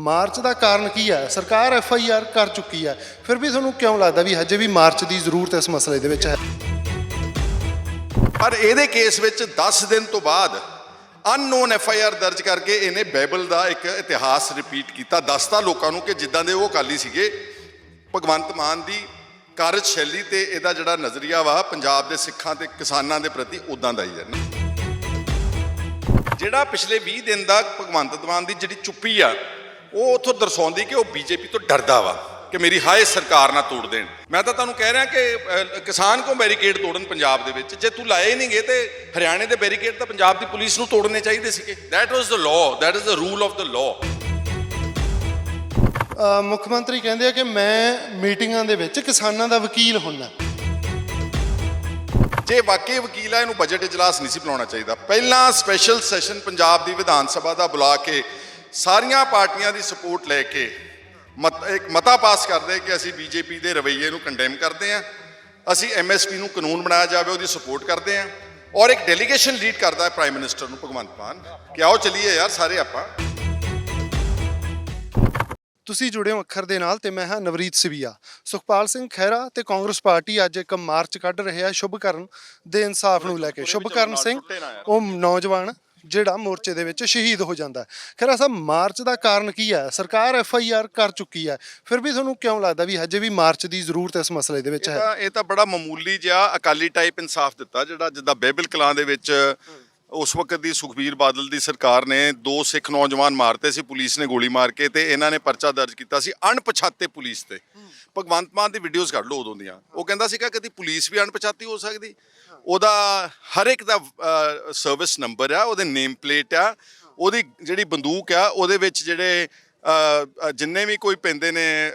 March ਦਾ ਕਾਰਨ ਕੀ ਹੈ? ਸਰਕਾਰ ਐਫ ਆਈ ਆਰ ਕਰ ਚੁੱਕੀ ਹੈ। ਫਿਰ ਵੀ ਤੁਹਾਨੂੰ ਕਿਉਂ ਲੱਗਦਾ ਵੀ ਹਜੇ ਵੀ ਮਾਰਚ ਦੀ ਜ਼ਰੂਰਤ ਇਸ ਮਸਲੇ ਦੇ ਵਿੱਚ ਹੈ? ਪਰ ਇਹਦੇ ਕੇਸ ਵਿੱਚ 10 ਦਿਨ ਤੋਂ ਬਾਅਦ ਅਨਨੋਨ ਐਫ ਆਈ ਆਰ ਦਰਜ ਕਰਕੇ ਇਹਨੇ ਬਾਈਬਲ ਦਾ ਇੱਕ ਇਤਿਹਾਸ ਰਿਪੀਟ ਕੀਤਾ। ਦੱਸਤਾ ਲੋਕਾਂ ਨੂੰ ਕਿ ਜਿੱਦਾਂ ਦੇ ਉਹ ਅਕਾਲੀ ਸੀਗੇ, ਭਗਵੰਤ ਮਾਨ ਦੀ ਕਾਰਜ ਸ਼ੈਲੀ ਤੇ ਇਹਦਾ ਜਿਹੜਾ ਨਜ਼ਰੀਆ ਵਾ, ਪੰਜਾਬ ਦੇ ਸਿੱਖਾਂ ਤੇ ਕਿਸਾਨਾਂ ਦੇ ਪ੍ਰਤੀ ਉਦਾਂ ਦਾ ਹੀ ਹੈ। ਜਿਹੜਾ ਪਿਛਲੇ 20 ਦਿਨ ਦਾ ਭਗਵੰਤ ਮਾਨ ਦੀ ਜਿਹੜੀ ਚੁੱਪੀ ਆ ਉਹ ਉਥੋਂ ਦਰਸਾਉਂਦੀ ਕਿ ਉਹ ਬੀਜੇਪੀ ਤੋਂ ਡਰਦਾ ਵਾ ਕਿ ਮੇਰੀ ਹਾਏ ਸਰਕਾਰ ਨਾ ਤੋੜ ਦੇਣ। ਮੈਂ ਤਾਂ ਤੁਹਾਨੂੰ ਕਹਿ ਰਿਹਾ ਕਿ ਕਿਸਾਨ ਕੋ ਬੈਰੀਕੇਡ ਤੋੜਨ ਪੰਜਾਬ ਦੇ ਵਿੱਚ। ਜੇ ਤੂੰ ਲਾਏ ਨਹੀਂਗੇ ਤੇ ਹਰਿਆਣੇ ਦੇ ਬੈਰੀਕੇਡ ਤਾਂ ਪੰਜਾਬ ਦੀ ਪੁਲਿਸ ਨੂੰ ਤੋੜਨੇ ਚਾਹੀਦੇ ਸੀਗੇ। That was the law that is the rule of the law ਮੁੱਖ ਮੰਤਰੀ ਕਹਿੰਦੇ ਆ ਕਿ ਮੈਂ ਮੀਟਿੰਗਾਂ ਦੇ ਵਿੱਚ ਕਿਸਾਨਾਂ ਦਾ ਵਕੀਲ ਹੁੰਨਾ। ਜੇ ਵਾਕਈ ਵਕੀਲ ਆ ਇਹਨੂੰ ਬਜਟ ਇਜਲਾਸ ਨਹੀਂ ਸੀ ਬੁਲਾਉਣਾ ਚਾਹੀਦਾ। ਪਹਿਲਾਂ ਸਪੈਸ਼ਲ ਸੈਸ਼ਨ ਪੰਜਾਬ ਦੀ ਵਿਧਾਨ ਸਭਾ ਦਾ ਬੁਲਾ ਕੇ ਸਾਰੀਆਂ ਪਾਰਟੀਆਂ ਦੀ ਸਪੋਰਟ ਲੈ ਕੇ ਮਤ ਇੱਕ ਮਤਾ ਪਾਸ ਕਰਦੇ ਕਿ ਅਸੀਂ ਬੀਜੇਪੀ ਦੇ ਰਵੱਈਏ ਨੂੰ ਕੰਡੈਮ ਕਰਦੇ ਹਾਂ ਅਸੀਂ ਐਮਐਸਪੀ ਨੂੰ ਕਾਨੂੰਨ ਬਣਾਇਆ ਜਾਵੇ ਉਹਦੀ ਸਪੋਰਟ ਕਰਦੇ ਹਾਂ ਔਰ ਇੱਕ ਡੈਲੀਗੇਸ਼ਨ ਲੀਡ ਕਰਦਾ ਹੈ ਪ੍ਰਾਈਮ ਮਿਨਿਸਟਰ ਨੂੰ ਭਗਵੰਤ ਮਾਨ। ਕਿ ਆਓ ਚੱਲੀਏ ਯਾਰ ਸਾਰੇ ਆਪਾਂ। ਤੁਸੀਂ ਜੁੜੇ ਹੋ ਅੱਖਰ ਦੇ ਨਾਲ ਤੇ ਮੈਂ ਹਾਂ ਨਵਰੀਤ ਸਿਵੀਆ। ਸੁਖਪਾਲ ਸਿੰਘ ਖਹਿਰਾ ਤੇ ਕਾਂਗਰਸ ਪਾਰਟੀ ਅੱਜ ਇੱਕ ਮਾਰਚ ਕੱਢ ਰਹੇ ਆ ਸ਼ੁਭਕਰਨ ਦੇ ਇਨਸਾਫ ਨੂੰ ਲੈ ਕੇ। ਸ਼ੁਭਕਰਨ ਸਿੰਘ ਉਹ ਨੌਜਵਾਨ ਜਿਹੜਾ ਮੋਰਚੇ ਦੇ ਵਿੱਚ ਸ਼ਹੀਦ ਹੋ ਜਾਂਦਾ। ਖਹਿਰਾ ਸਾਹਿਬ ਮਾਰਚ ਦਾ ਕਾਰਨ ਕੀ ਹੈ? ਸਰਕਾਰ ਐਫ ਆਈ ਆਰ ਕਰ ਚੁੱਕੀ ਹੈ। ਫਿਰ ਵੀ ਤੁਹਾਨੂੰ ਕਿਉਂ ਲੱਗਦਾ ਵੀ ਹਜੇ ਵੀ ਮਾਰਚ ਦੀ ਜ਼ਰੂਰਤ ਇਸ ਮਸਲੇ ਦੇ ਵਿੱਚ ਇਹ ਹੈ? ਤਾਂ ਇਹ ਤਾਂ ਬੜਾ ਮਾਮੂਲੀ ਜਿਹਾ ਅਕਾਲੀ ਟਾਈਪ ਇਨਸਾਫ ਦਿੱਤਾ ਜਿਹੜਾ ਜਿੱਦਾਂ ਬੇਬਲ ਕਲਾਂ ਦੇ ਵਿੱਚ ਉਸ ਵਕਤ ਦੀ ਸੁਖਬੀਰ ਬਾਦਲ ਦੀ ਸਰਕਾਰ ਨੇ ਦੋ ਸਿੱਖ ਨੌਜਵਾਨ ਮਾਰਤੇ ਸੀ, ਪੁਲਿਸ ਨੇ ਗੋਲੀ ਮਾਰ ਕੇ ਤੇ ਇਹਨਾਂ ਨੇ ਪਰਚਾ ਦਰਜ ਕੀਤਾ ਸੀ ਅਣਪਛਾਤੇ ਪੁਲਿਸ ਤੇ। ਭਗਵੰਤ ਮਾਨ ਦੀ ਵੀਡੀਓਜ਼ ਕੱਢ ਲਓ ਉਦੋਂ ਦੀਆਂ। ਉਹ ਕਹਿੰਦਾ ਸੀਗਾ ਕਦੀ ਪੁਲਿਸ ਵੀ ਅਣਪਛਾਤੀ ਹੋ ਸਕਦੀ। ਉਹਦਾ ਹਰ ਇੱਕ ਦਾ ਸਰਵਿਸ ਨੰਬਰ ਆ, ਉਹਦੇ ਨੇਮ ਪਲੇਟ ਆ, ਉਹਦੀ ਜਿਹੜੀ ਬੰਦੂਕ ਆ, ਉਹਦੇ ਵਿੱਚ ਜਿਹੜੇ ਜਿੰਨੇ ਵੀ ਕੋਈ ਪੈਂਦੇ ਨੇ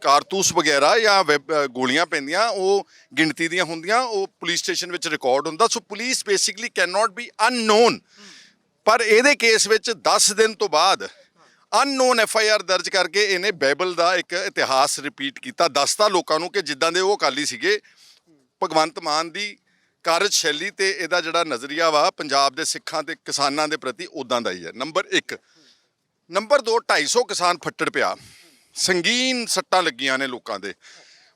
ਕਾਰਤੂਸ ਵਗੈਰਾ ਜਾਂ ਵੈਬ- ਗੋਲੀਆਂ ਪੈਂਦੀਆਂ, ਉਹ ਗਿਣਤੀ ਦੀਆਂ ਹੁੰਦੀਆਂ, ਉਹ ਪੁਲਿਸ ਸਟੇਸ਼ਨ ਵਿੱਚ ਰਿਕਾਰਡ ਹੁੰਦਾ। So police basically can not be unknown ਪਰ ਇਹਦੇ ਕੇਸ ਵਿੱਚ 10 ਦਿਨ ਤੋਂ ਬਾਅਦ ਅਨਨੋਨ ਐਫ ਆਈ ਆਰ ਦਰਜ ਕਰਕੇ ਇਹਨੇ ਬਾਈਬਲ ਦਾ ਇੱਕ ਇਤਿਹਾਸ ਰਿਪੀਟ ਕੀਤਾ। ਦੱਸਤਾ ਲੋਕਾਂ ਨੂੰ ਕਿ ਜਿੱਦਾਂ ਦੇ ਉਹ ਅਕਾਲੀ ਸੀਗੇ, ਭਗਵੰਤ ਮਾਨ ਦੀ ਕਾਰਜ ਸ਼ੈਲੀ ਤੇ ਇਹਦਾ ਜਿਹੜਾ ਨਜ਼ਰੀਆ ਵਾ, ਪੰਜਾਬ ਦੇ ਸਿੱਖਾਂ ਤੇ ਕਿਸਾਨਾਂ ਦੇ ਪ੍ਰਤੀ ਉਦਾਂ ਦਾ ਹੀ ਹੈ। ਨੰਬਰ 1 ਨੰਬਰ 2 250 ਕਿਸਾਨ ਫੱਟੜ ਪਿਆ। ਸੰਗੀਨ ਸੱਟਾਂ ਲੱਗੀਆਂ ਨੇ ਲੋਕਾਂ ਦੇ।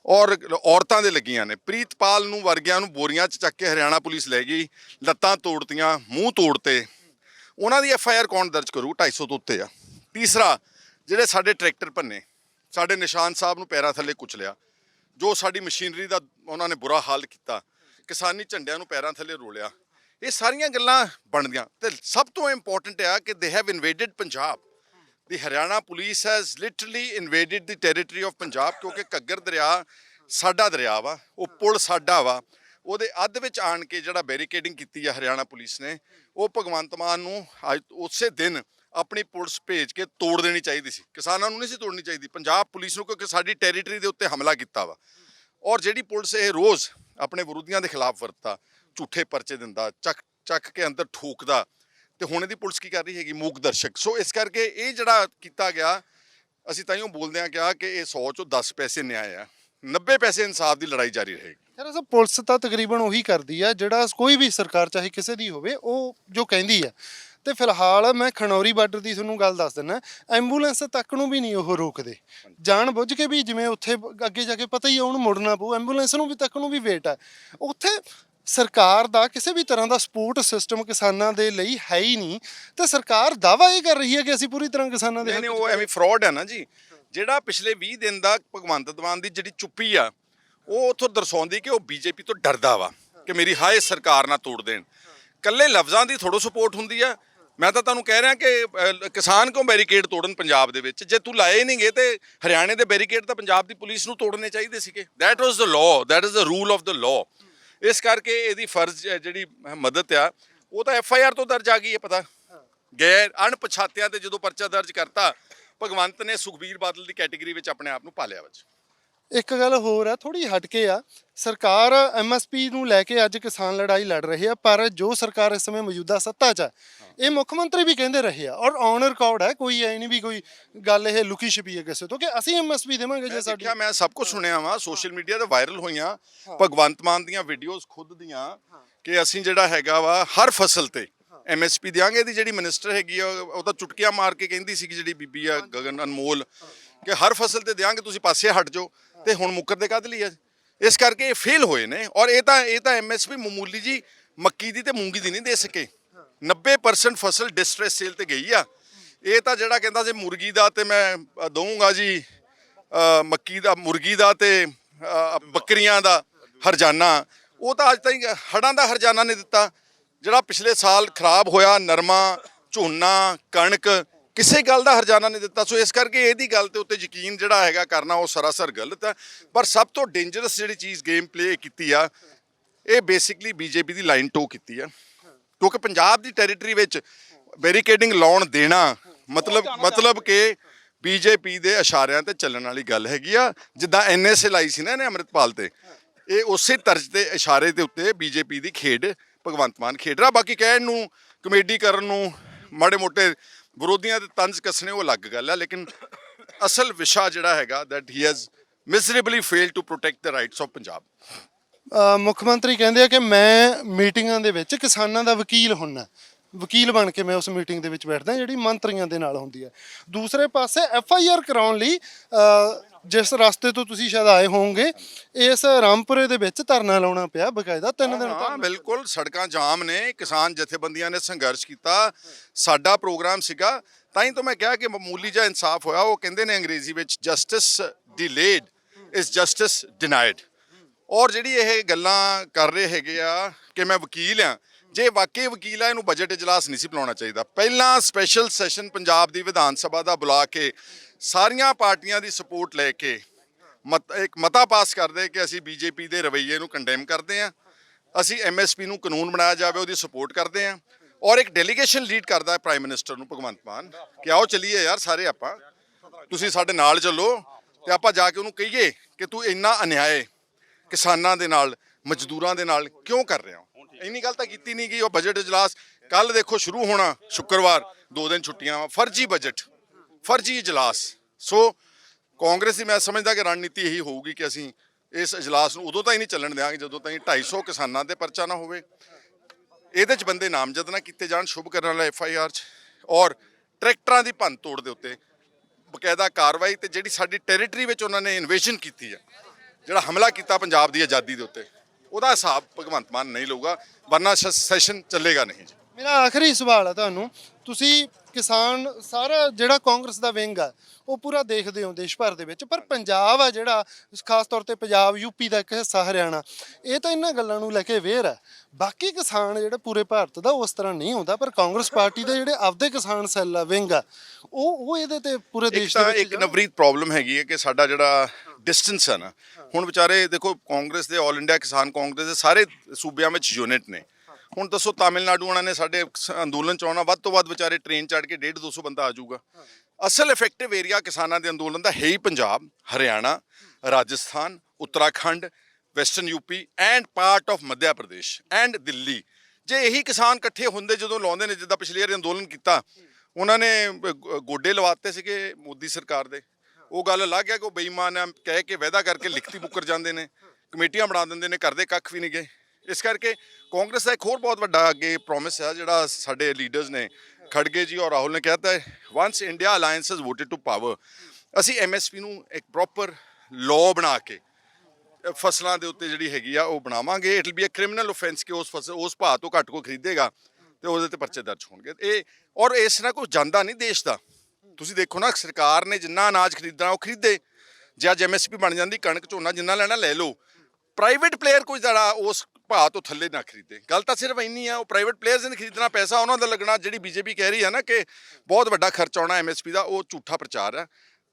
ਔਰ ਔਰਤਾਂ ਦੇ ਲੱਗੀਆਂ ਨੇ। ਪ੍ਰੀਤਪਾਲ ਨੂੰ ਵਰਗਿਆਂ ਨੂੰ ਬੋਰੀਆਂ 'ਚ ਚੱਕ ਕੇ ਹਰਿਆਣਾ ਪੁਲਿਸ ਲੈ ਗਈ। ਲੱਤਾਂ ਤੋੜਤੀਆਂ, ਮੂੰਹ ਤੋੜਤੇ। ਉਹਨਾਂ ਦੀ ਐਫ ਆਈ ਆਰ ਕੌਣ ਦਰਜ ਕਰੂ? 250 ਤੋਂ ਉੱਤੇ ਆ। ਤੀਸਰਾ, ਜਿਹੜੇ ਸਾਡੇ ਟਰੈਕਟਰ ਭੰਨੇ, ਸਾਡੇ ਨਿਸ਼ਾਨ ਸਾਹਿਬ ਨੂੰ ਪੈਰਾਂ ਥੱਲੇ ਕੁਚਲਿਆ ਜੋ ਸਾਡੀ ਮਸ਼ੀਨਰੀ ਦਾ ਉਹਨਾਂ ਨੇ ਬੁਰਾ ਹਾਲ ਕੀਤਾ। ਕਿਸਾਨੀ ਝੰਡਿਆਂ ਨੂੰ ਪੈਰਾਂ ਥੱਲੇ ਰੋਲਿਆ। ਇਹ ਸਾਰੀਆਂ ਗੱਲਾਂ ਬਣਦੀਆਂ। ਤੇ ਸਭ ਤੋਂ ਇੰਪੋਰਟੈਂਟ ਆ ਕਿ they have invaded Punjab. The Haryana police has literally invaded the territory of Punjab ਕਿਉਂਕਿ ਘੱਗਰ ਦਰਿਆ ਸਾਡਾ ਦਰਿਆ ਵਾ, ਉਹ ਪੁਲ ਸਾਡਾ ਵਾ, ਉਹਦੇ ਅੱਧ ਵਿੱਚ ਆਣ ਕੇ ਜਿਹੜਾ ਬੈਰੀਕੇਡਿੰਗ ਕੀਤੀ ਆ ਹਰਿਆਣਾ ਪੁਲਿਸ ਨੇ, ਉਹ ਭਗਵੰਤ ਮਾਨ ਨੂੰ ਅੱਜ ਉਸੇ ਦਿਨ ਆਪਣੀ ਪੁਲਿਸ ਭੇਜ ਕੇ ਤੋੜ ਦੇਣੀ ਚਾਹੀਦੀ ਸੀ। ਕਿਸਾਨਾਂ ਨੂੰ ਨਹੀਂ ਸੀ ਤੋੜਨੀ ਚਾਹੀਦੀ, ਪੰਜਾਬ ਪੁਲਿਸ ਨੂੰ ਕਿਉਂਕਿ ਸਾਡੀ ਟੈਰੀਟਰੀ ਦੇ ਉੱਤੇ ਹਮਲਾ ਕੀਤਾ ਵਾ। ਔਰ ਜਿਹੜੀ ਪੁਲਿਸ ਇਹ ਰੋਜ਼ ਆਪਣੇ ਵਿਰੋਧੀਆਂ ਦੇ ਖਿਲਾਫ ਵਰਤਾ ਝੂਠੇ ਪਰਚੇ ਦਿੰਦਾ ਚੱਕ ਚੱਕ ਕੇ ਅੰਦਰ ਠੋਕਦਾ ਤੇ ਹੁਣ ਇਹਦੀ ਪੁਲਿਸ ਕੀ ਕਰ ਰਹੀ ਹੈਗੀ? ਮੂਕ ਦਰਸ਼ਕ। ਸੋ ਇਸ ਕਰਕੇ ਇਹ ਜਿਹੜਾ ਕੀਤਾ ਗਿਆ ਅਸੀਂ ਤਾਈਓ ਬੋਲਦੇ ਹਾਂ ਕਿਹਾ ਕਿ ਇਹ 100 ਚੋਂ 10 ਪੈਸੇ ਨਿਆਂ ਆ। 90 ਪੈਸੇ ਇਨਸਾਫ ਦੀ ਲੜਾਈ ਜਾਰੀ ਰਹੇਗੀ। ਖਹਿਰਾ ਸਾਹਿਬ ਪੁਲਿਸ ਤਾਂ ਤਕਰੀਬਨ ਉਹੀ ਕਰਦੀ ਆ ਜਿਹੜਾ ਕੋਈ ਵੀ ਸਰਕਾਰ ਚਾਹੇ ਕਿਸੇ ਦੀ ਹੋਵੇ ਉਹ ਜੋ ਕਹਿੰਦੀ ਆ। ਤੇ ਫਿਲਹਾਲ ਮੈਂ ਖਣੌਰੀ ਬਾਰਡਰ ਦੀ ਤੁਹਾਨੂੰ ਗੱਲ ਦੱਸ ਦਿੰਦਾ ਐਂਬੂਲੈਂਸ ਤੱਕ ਨੂੰ ਵੀ ਨਹੀਂ ਉਹ ਰੋਕਦੇ। ਜਾਣ ਬੁੱਝ ਕੇ ਵੀ ਜਿਵੇਂ ਉੱਥੇ ਅੱਗੇ ਜਾ ਕੇ ਪਤਾ ਹੀ ਆ ਉਹਨੂੰ ਮੁੜਨਾ ਪਊ ਐਂਬੂਲੈਂਸ ਨੂੰ ਵੀ ਤੱਕ ਨੂੰ ਵੀ ਵੇਟ ਆ। ਉੱਥੇ ਸਰਕਾਰ ਦਾ ਕਿਸੇ ਵੀ ਤਰ੍ਹਾਂ ਦਾ ਸਪੋਰਟ ਸਿਸਟਮ ਕਿਸਾਨਾਂ ਦੇ ਲਈ ਹੈ ਹੀ ਨਹੀਂ ਤੇ ਸਰਕਾਰ ਦਾਵਾ ਇਹ ਕਰ ਰਹੀ ਹੈ ਕਿ ਅਸੀਂ ਪੂਰੀ ਤਰ੍ਹਾਂ ਕਿਸਾਨਾਂ ਦੇ ਨਹੀਂ ਉਹ ਐਵੇਂ ਫਰਾਡ ਹੈ ਨਾ ਜੀ। ਜਿਹੜਾ ਪਿਛਲੇ 20 ਦਿਨ ਦਾ ਭਗਵੰਤ ਮਾਨ ਦੀ ਜਿਹੜੀ ਚੁੱਪੀ ਆ ਉਹ ਉਥੋਂ ਦਰਸਾਉਂਦੀ ਕਿ ਉਹ ਬੀਜੇਪੀ ਤੋਂ ਡਰਦਾ ਵਾ ਕਿ ਮੇਰੀ ਹਾਏ ਸਰਕਾਰ ਨਾ ਤੋੜ ਦੇਣ। ਕੱਲੇ ਲਫ਼ਜ਼ਾਂ ਦੀ ਥੋੜੋ ਸਪੋਰਟ ਹੁੰਦੀ ਆ। ਮੈਂ ਤਾਂ ਤੁਹਾਨੂੰ ਕਹਿ ਰਿਹਾ ਕਿ ਕਿਸਾਨ ਕੋ ਬੈਰੀਕੇਡ ਤੋੜਨ ਪੰਜਾਬ ਦੇ ਵਿੱਚ? ਜੇ ਤੂੰ ਲਾਏ ਨਹੀਂਗੇ ਤੇ ਹਰਿਆਣੇ ਦੇ ਬੈਰੀਕੇਡ ਤਾਂ ਪੰਜਾਬ ਦੀ ਪੁਲਿਸ ਨੂੰ ਤੋੜਨੇ ਚਾਹੀਦੇ ਸੀਗੇ। That was the law that is the rule of the law ਇਸ ਕਰਕੇ ਇਹਦੀ ਫਰਜ਼ ਜਿਹੜੀ ਮਦਦ ਆ ਉਹ ਤਾਂ ਐਫ ਆਈ ਆਰ ਤੋਂ ਦਰਜ ਆ ਗਈ ਹੈ ਪਤਾ। ਗੈਰ ਅਣਪਛਾਤਿਆਂ ਤੇ ਜਦੋਂ ਪਰਚਾ ਦਰਜ ਕਰਤਾ ਭਗਵੰਤ ਨੇ ਸੁਖਬੀਰ ਬਾਦਲ ਦੀ ਕੈਟਾਗਰੀ ਵਿੱਚ ਆਪਣੇ ਆਪ ਨੂੰ ਪਾਲਿਆ ਵਿੱਚ। ਇੱਕ ਗੱਲ ਹੋਰ ਆ ਥੋੜੀ ਹਟ ਕੇ ਆ। ਸਰਕਾਰ ਐਮਐਸਪੀ ਨੂੰ ਲੈ ਕੇ ਅੱਜ ਕਿਸਾਨ ਲੜਾਈ ਲੜ ਰਹੇ ਆ ਪਰ ਜੋ ਸਰਕਾਰ ਇਸ ਸਮੇਂ ਮੌਜੂਦਾ ਸੱਤਾ 'ਚ ਆ ਇਹ ਮੁੱਖ ਮੰਤਰੀ ਵੀ ਕਹਿੰਦੇ ਰਹੇ ਆ। ਔਰ ਔਨ ਰਿਕਾਰਡ ਹੈ ਕੋਈ ਐ ਨਹੀਂ ਵੀ ਕੋਈ ਗੱਲ ਇਹ ਲੁਕੀ ਛਿਪੀ ਹੈ ਕਿਸੇ ਤੋਂ ਕਿ ਅਸੀਂ ਐਮਐਸਪੀ ਦੇਵਾਂਗੇ ਜੇ ਸਾਡੀ ਮੈਂ ਸਭ ਕੁਝ ਸੁਣਿਆ ਵਾ ਸੋਸ਼ਲ ਮੀਡੀਆ ਤੇ ਵਾਇਰਲ ਹੋਈਆਂ ਭਗਵੰਤ ਮਾਨ ਦੀਆਂ ਵੀਡੀਓਜ਼ ਖੁਦ ਦੀਆਂ ਕਿ ਅਸੀਂ ਜਿਹੜਾ ਹੈਗਾ ਵਾ ਹਰ ਫਸਲ ਤੇ ਐਮਐਸਪੀ ਦਿਆਂਗੇ ਇਹਦੀ ਜਿਹੜੀ ਮਿਨਿਸਟਰ ਹੈਗੀ ਆ ਉਹ ਤਾਂ ਚੁਟਕੀਆਂ ਮਾਰ ਕੇ ਕਹਿੰਦੀ ਸੀ ਕਿ ਜਿਹੜੀ ਬੀਬੀ ਆ ਗਗਨ ਅਨਮੋਲ ਕਿ ਹਰ ਫਸਲ ਤੇ ਦਿਆਂਗੇ, ਤੁਸੀਂ ਪਾਸੇ ਹਟ ਜਾਓ ਤੇ ਹੁਣ ਮੁੱਕਰਦੇ ਕਦ ਲਈ ਆ। ਇਸ ਕਰਕੇ ਇਹ ਫੇਲ ਹੋਏ ਨੇ ਔਰ ਇਹ ਤਾਂ ਇਹ ਤਾਂ ਐਮਐਸਪੀ ਮਾਮੂਲੀ ਜੀ ਮੱਕੀ ਦੀ ਤੇ ਮੂੰਗੀ ਦੀ ਨਹੀਂ ਦੇ ਸਕੇ। 90% ਫਸਲ ਡਿਸਟ੍ਰੈਸ ਸੇਲ ਤੇ ਗਈ ਆ। ਇਹ ਤਾਂ ਜਿਹੜਾ ਕਹਿੰਦਾ ਸੀ ਮੁਰਗੀ ਦਾ ਤੇ ਮੈਂ ਦਊਂਗਾ ਜੀ ਮੱਕੀ ਦਾ, ਮੁਰਗੀ ਦਾ ਤੇ ਬੱਕਰੀਆਂ ਦਾ ਹਰਜਾਨਾ। ਉਹ ਤਾਂ ਅੱਜ ਤਾਈਂ ਹੜਾਂ ਦਾ ਹਰਜਾਨਾ ਨਹੀਂ ਦਿੱਤਾ। ਜਿਹੜਾ ਪਿਛਲੇ ਸਾਲ ਖਰਾਬ ਹੋਇਆ, ਨਰਮਾ, ਝੋਨਾ, ਕਣਕ ਕਿਸੇ ਗੱਲ ਦਾ ਹਰਜਾਨਾ ਨਹੀਂ ਦਿੱਤਾ। ਸੋ ਇਸ ਕਰਕੇ ਇਹਦੀ ਗੱਲ ਤੇ ਉੱਤੇ ਯਕੀਨ ਜਿਹੜਾ ਹੈਗਾ ਕਰਨਾ ਉਹ ਸਰਾਸਰ ਗਲਤ ਹੈ। ਪਰ ਸਭ ਤੋਂ ਡੇਂਜਰਸ ਜਿਹੜੀ ਚੀਜ਼ ਗੇਮ ਪਲੇ ਕੀਤੀ ਆ, ਇਹ ਬੇਸਿਕਲੀ ਬੀਜੇਪੀ ਦੀ ਲਾਈਨ ਟੋ ਕੀਤੀ ਆ। ਕਿਉਂਕਿ ਪੰਜਾਬ ਦੀ ਟੈਰੀਟਰੀ ਵਿੱਚ ਬੈਰੀਕੇਡਿੰਗ ਲਾਉਣ ਦੇਣਾ ਮਤਲਬ ਮਤਲਬ ਕਿ ਬੀਜੇਪੀ ਦੇ ਇਸ਼ਾਰਿਆਂ ਤੇ ਚੱਲਣ ਵਾਲੀ ਗੱਲ ਹੈਗੀ ਆ। ਜਿੱਦਾਂ ਐਨਐਸਏ ਲਾਈ ਸੀ ਨਾ ਇਹਨੇ ਅੰਮ੍ਰਿਤਪਾਲ ਤੇ, ਇਹ ਉਸੇ ਤਰਜ਼ ਦੇ ਇਸ਼ਾਰੇ ਦੇ ਉੱਤੇ ਬੀਜੇਪੀ ਦੀ ਖੇਡ, ਭਗਵੰਤ ਮਾਨ ਖੇਡ ਰਿਹਾ। ਬਾਕੀ ਕਹਿਣ ਨੂੰ, ਕਮੇਡੀ ਕਰਨ ਨੂੰ, ਮਾੜੇ ਮੋਟੇ ਵਿਰੋਧੀਆਂ ਦੇ ਤੰਜ ਕੱਸਣੇ, ਉਹ ਅਲੱਗ ਗੱਲ ਹੈ ਲੇਕਿਨ ਅਸਲ ਵਿਸ਼ਾ ਜਿਹੜਾ ਹੈਗਾ that he has miserably failed to protect the rights of Punjab ਮੁੱਖ ਮੰਤਰੀ ਕਹਿੰਦੇ ਆ ਕਿ ਮੈਂ ਮੀਟਿੰਗਾਂ ਦੇ ਵਿੱਚ ਕਿਸਾਨਾਂ ਦਾ ਵਕੀਲ ਹੁੰਨਾ, ਵਕੀਲ ਬਣ ਕੇ ਮੈਂ ਉਸ ਮੀਟਿੰਗ ਦੇ ਵਿੱਚ ਬੈਠਦਾ, ਜਿਹੜੀ ਮੰਤਰੀਆਂ ਦੇ ਨਾਲ ਹੁੰਦੀ ਹੈ ਦੂਸਰੇ ਪਾਸੇ ਐਫ ਆਈ ਆਰ ਕਰਾਉਣ ਲਈ ਜਿਸ ਰਸਤੇ ਤੋਂ ਤੁਸੀਂ ਸ਼ਾਇਦ ਆਏ ਹੋਵੋਗੇ ਇਸ ਰਾਮਪੁਰੇ ਦੇ ਵਿੱਚ ਧਰਨਾ ਲਾਉਣਾ ਪਿਆ ਬਕਾਇਦਾ ਤਿੰਨ ਦਿਨ ਹਾਂ ਧਰਨਾ ਬਿਲਕੁਲ ਸੜਕਾਂ ਜਾਮ ਨੇ ਕਿਸਾਨ ਜਥੇਬੰਦੀਆਂ ਨੇ ਸੰਘਰਸ਼ ਕੀਤਾ। ਸਾਡਾ ਪ੍ਰੋਗਰਾਮ ਸੀਗਾ ਤਾਂ ਹੀ ਤਾਂ ਮੈਂ ਕਿਹਾ ਕਿ ਮਾਮੂਲੀ ਜਿਹਾ ਇਨਸਾਫ ਹੋਇਆ। ਉਹ ਕਹਿੰਦੇ ਨੇ ਅੰਗਰੇਜ਼ੀ ਵਿੱਚ justice delayed is justice denied ਔਰ ਜਿਹੜੀ ਇਹ ਗੱਲਾਂ ਕਰ ਰਹੇ ਹੈਗੇ ਆ ਕਿ ਮੈਂ ਵਕੀਲ ਆ ਜੇ ਵਾਕਈ ਵਕੀਲ ਆ ਇਹਨੂੰ ਬਜਟ ਇਜਲਾਸ ਨਹੀਂ ਸੀ ਬੁਲਾਉਣਾ ਚਾਹੀਦਾ। ਪਹਿਲਾਂ ਸਪੈਸ਼ਲ ਸੈਸ਼ਨ ਪੰਜਾਬ ਦੀ ਵਿਧਾਨ ਸਭਾ ਦਾ ਬੁਲਾ ਕੇ ਸਾਰੀਆਂ ਪਾਰਟੀਆਂ ਦੀ ਸਪੋਰਟ ਲੈ ਕੇ ਮਤ, ਇੱਕ ਮਤਾ ਪਾਸ ਕਰਦੇ ਕਿ ਅਸੀਂ ਬੀਜੇਪੀ ਦੇ ਰਵੱਈਏ ਨੂੰ ਕੰਡੈਮ ਕਰਦੇ ਹਾਂ, ਅਸੀਂ ਐਮਐਸਪੀ ਨੂੰ ਕਾਨੂੰਨ ਬਣਾਇਆ ਜਾਵੇ, ਉਹਦੀ ਸਪੋਰਟ ਕਰਦੇ ਹਾਂ ਔਰ ਇੱਕ ਡੈਲੀਗੇਸ਼ਨ ਲੀਡ ਕਰਦਾ ਹੈ ਪ੍ਰਾਈਮ ਮਿਨਿਸਟਰ ਨੂੰ, ਭਗਵੰਤ ਮਾਨ ਕਿ ਆਓ ਚੱਲੀਏ ਯਾਰ ਸਾਰੇ ਆਪਾਂ, ਤੁਸੀਂ ਸਾਡੇ ਨਾਲ ਚੱਲੋ ਤੇ ਆਪਾਂ ਜਾ ਕੇ ਉਹਨੂੰ ਕਹੀਏ ਕਿ ਤੂੰ ਇੰਨਾ ਅਨਿਆਏ ਕਿਸਾਨਾਂ ਦੇ ਨਾਲ, ਮਜ਼ਦੂਰਾਂ ਦੇ ਨਾਲ ਕਿਉਂ ਕਰ ਰਿਹਾ ਇੰਨੀ ਗੱਲ ਤਾਂ ਕੀਤੀ ਨਹੀਂ ਗਈ, ਉਹ ਬਜਟ ਇਜਲਾਸ ਕੱਲ ਦੇਖੋ ਸ਼ੁਰੂ ਹੋਣਾ, ਸ਼ੁੱਕਰਵਾਰ, ਦੋ ਦਿਨ ਛੁੱਟੀਆਂ ਵਾਂ। ਫਰਜ਼ੀ ਬਜਟ ਫਰਜ਼ੀ ਇਜਲਾਸ। ਸੋ ਕਾਂਗਰਸ ਦੀ ਮੈਂ ਸਮਝਦਾ ਕਿ ਰਣਨੀਤੀ ਇਹੀ ਹੋਊਗੀ ਕਿ ਅਸੀਂ ਇਸ ਇਜਲਾਸ ਨੂੰ ਉਦੋਂ ਤਾਂ ਨਹੀਂ ਚੱਲਣ ਦਿਆਂਗੇ ਜਦੋਂ ਤਾਈਂ 250 ਕਿਸਾਨਾਂ 'ਤੇ ਪਰਚਾ ਨਾ ਹੋਵੇ। ਇਹਦੇ ਚ ਬੰਦੇ ਨਾਮਜ਼ਦ ਨਾ ਕੀਤੇ ਜਾਣ, ਸ਼ੁਭ ਕਰਨ ਵਾਲਾ ਐਫ ਆਈ ਆਰ ਚ। ਔਰ ਟਰੈਕਟਰਾਂ ਦੀ ਭੰਨ ਤੋੜ ਦੇ ਉੱਤੇ ਬਕਾਇਦਾ ਕਾਰਵਾਈ ਤੇ ਜਿਹੜੀ ਸਾਡੀ ਟੈਰੀਟਰੀ ਵਿੱਚ ਉਹਨਾਂ ਨੇ ਇਨਵੇਸ਼ਨ ਕੀਤੀ ਹੈ ਜਿਹੜਾ ਹਮਲਾ ਕੀਤਾ ਪੰਜਾਬ ਦੀ ਆਜ਼ਾਦੀ ਦੇ ਉੱਤੇ, ਉਹਦਾ ਹਿਸਾਬ ਭਗਵੰਤ ਮਾਨ ਨਹੀਂ ਲਊਗਾ, ਵਰਨਾ ਸੈਸ਼ਨ ਚੱਲੇਗਾ ਨਹੀਂ ਜੀ। ਮੇਰਾ ਆਖਰੀ ਸਵਾਲ ਹੈ ਤੁਹਾਨੂੰ। ਤੁਸੀਂ ਕਿਸਾਨ ਸਾਰਾ ਜਿਹੜਾ ਕਾਂਗਰਸ ਦਾ ਵਿੰਗ ਆ ਉਹ ਪੂਰਾ ਦੇਖਦੇ ਹੋ ਦੇਸ਼ ਭਰ ਦੇ ਵਿੱਚ। ਪਰ ਪੰਜਾਬ ਆ ਜਿਹੜਾ ਖਾਸ ਤੌਰ ਤੇ ਪੰਜਾਬ ਯੂਪੀ ਦਾ ਇੱਕ ਹਿੱਸਾ ਹਰਿਆਣਾ ਇਹ ਤਾਂ ਇਹਨਾਂ ਗੱਲਾਂ ਨੂੰ ਲੈ ਕੇ ਅਵੇਅਰ ਹੈ ਬਾਕੀ ਕਿਸਾਨ ਜਿਹੜੇ ਪੂਰੇ ਭਾਰਤ ਦਾ ਉਸ ਤਰ੍ਹਾਂ ਨਹੀਂ ਹੁੰਦਾ ਪਰ ਕਾਂਗਰਸ ਪਾਰਟੀ ਦੇ ਜਿਹੜੇ ਆਪਦੇ ਕਿਸਾਨ ਸੈੱਲ ਆ ਵਿੰਗ ਆ ਉਹ ਉਹ ਇਹਦੇ ਤੇ ਪੂਰੇ ਦੇਸ਼ ਦੇ ਵਿੱਚ ਇੱਕ ਨਵਰੀਤ ਪ੍ਰੋਬਲਮ ਹੈਗੀ ਹੈ ਕਿ ਸਾਡਾ ਜਿਹੜਾ ਡਿਸਟੈਂਸ ਹੈ ਨਾ ਹੁਣ ਵਿਚਾਰੇ ਦੇਖੋ ਕਾਂਗਰਸ ਦੇ 올 ਇੰਡੀਆ ਕਿਸਾਨ ਕਾਂਗਰਸ ਦੇ ਸਾਰੇ ਸੂਬਿਆਂ ਵਿੱਚ ਯੂਨਿਟ ਨੇ। ਹੁਣ ਦੱਸੋ ਤਾਮਿਲਨਾਡੂ ਉਹਨਾਂ ਨੇ ਸਾਡੇ ਅੰਦੋਲਨ ਚ ਆਉਣਾ ਵੱਧ ਤੋਂ ਵੱਧ ਵਿਚਾਰੇ ਟ੍ਰੇਨ ਚੜ੍ਹ ਕੇ 1.5 200 ਬੰਦਾ ਆ ਜਾਊਗਾ। ਅਸਲ ਇਫੈਕਟਿਵ ਏਰੀਆ ਕਿਸਾਨਾਂ ਦੇ ਅੰਦੋਲਨ ਦਾ ਹੈ ਹੀ Punjab Haryana Rajasthan Uttarakhand western UP and part of Madhya Pradesh and Delhi. ਜੇ ਇਹੀ ਕਿਸਾਨ ਇਕੱਠੇ ਹੁੰਦੇ ਜਦੋਂ ਲਾਉਂਦੇ ਨੇ ਜਿੱਦਾਂ ਪਿਛਲੀ ਵਾਰੀ ਅੰਦੋਲਨ ਕੀਤਾ ਉਹਨਾਂ ਨੇ ਗੋਡੇ ਲਵਾਤੇ ਸੀਗੇ ਮੋਦੀ ਸਰਕਾਰ ਦੇ। ਉਹ ਗੱਲ ਅਲੱਗ ਹੈ ਕਿ ਉਹ ਬੇਈਮਾਨ ਆ ਕਹਿ ਕੇ ਵਾਅਦਾ ਕਰਕੇ ਲਿਖਤੀ ਮੁੱਕਰ ਜਾਂਦੇ ਨੇ ਕਮੇਟੀਆਂ ਬਣਾ ਦਿੰਦੇ ਨੇ ਕਰਦੇ ਕੱਖ ਵੀ ਨਹੀਂ ਗਏ ਇਸ ਕਰਕੇ ਕਾਂਗਰਸ ਦਾ ਇੱਕ ਹੋਰ ਬਹੁਤ ਵੱਡਾ ਅੱਗੇ ਪ੍ਰੋਮਿਸ ਹੈ ਜਿਹੜਾ ਸਾਡੇ ਲੀਡਰਸ ਨੇ ਖੜਗੇ ਜੀ ਔਰ ਰਾਹੁਲ ਨੇ ਕਹਿਤਾ ਹੈ once India alliance has voted to power ਅਸੀਂ ਐਮਐਸਪੀ ਨੂੰ ਇੱਕ ਪ੍ਰੋਪਰ ਲਾਅ ਬਣਾ ਕੇ ਫਸਲਾਂ ਦੇ ਉੱਤੇ ਜਿਹੜੀ ਹੈਗੀ ਆ, ਉਹ ਬਣਾਵਾਂਗੇ। It will be a criminal offence ਕਿ ਉਸ ਫਸਲ ਉਸ ਭਾਅ ਤੋਂ ਘੱਟ ਕੋ ਖਰੀਦੇਗਾ ਤੇ ਉਹਦੇ ਤੇ ਪਰਚੇ ਦਰਜ ਹੋਣਗੇ। ਇਹ, ਔਰ ਇਸ ਨਾਲ ਕੋਈ ਜਾਂਦਾ ਨਹੀਂ ਦੇਸ਼ ਦਾ। ਤੁਸੀਂ ਦੇਖੋ ਨਾ, ਸਰਕਾਰ ਨੇ ਜਿੰਨਾ ਅਨਾਜ ਖਰੀਦਣਾ, ਉਹ ਖਰੀਦੇ। ਜੇ ਅੱਜ ਐਮਐਸਪੀ ਬਣ ਜਾਂਦੀ, ਕਣਕ ਝੋਨਾ ਜਿੰਨਾ ਲੈਣਾ, ਲੈ ਲਓ। ਪ੍ਰਾਈਵੇਟ ਪਲੇਅਰ ਕੋਈ ਜਿਹੜਾ ਉਸ ਭਾਅ ਤੋਂ ਥੱਲੇ ਨਾ ਖਰੀਦੇ। ਗੱਲ ਤਾਂ ਸਿਰਫ ਇੰਨੀ ਆ ਉਹ ਪ੍ਰਾਈਵੇਟ ਪਲੇਅਰਸ ਨੇ ਖਰੀਦਣਾ ਪੈਸਾ ਉਹਨਾਂ ਦਾ ਲੱਗਣਾ ਜਿਹੜੀ ਬੀਜੇਪੀ ਕਹਿ ਰਹੀ ਹੈ ਨਾ ਕਿ ਬਹੁਤ ਵੱਡਾ ਖਰਚ ਆਉਣਾ ਐਮਐਸਪੀ ਦਾ ਉਹ ਝੂਠਾ ਪ੍ਰਚਾਰ ਹੈ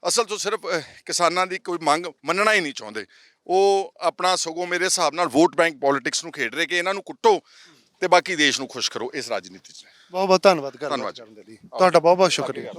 ਅਸਲ ਤੋਂ ਸਿਰਫ ਕਿਸਾਨਾਂ ਦੀ ਕੋਈ ਮੰਗ ਮੰਨਣਾ ਹੀ ਨਹੀਂ ਚਾਹੁੰਦੇ। ਉਹ ਆਪਣਾ ਸਗੋਂ ਮੇਰੇ ਹਿਸਾਬ ਨਾਲ ਵੋਟ ਬੈਂਕ ਪੋਲਿਟਿਕਸ ਨੂੰ ਖੇਡ ਰਹੇ ਕਿ ਇਹਨਾਂ ਨੂੰ ਕੁੱਟੋ ਤੇ ਬਾਕੀ ਦੇਸ਼ ਨੂੰ ਖੁਸ਼ ਕਰੋ ਇਸ ਰਾਜਨੀਤੀ 'ਚ। ਬਹੁਤ ਬਹੁਤ ਧੰਨਵਾਦ ਗੱਲਬਾਤ ਧੰਨਵਾਦ। ਕਰਨ ਦੇ ਲਈ। ਤੁਹਾਡਾ ਬਹੁਤ ਬਹੁਤ ਸ਼ੁਕਰੀਆ।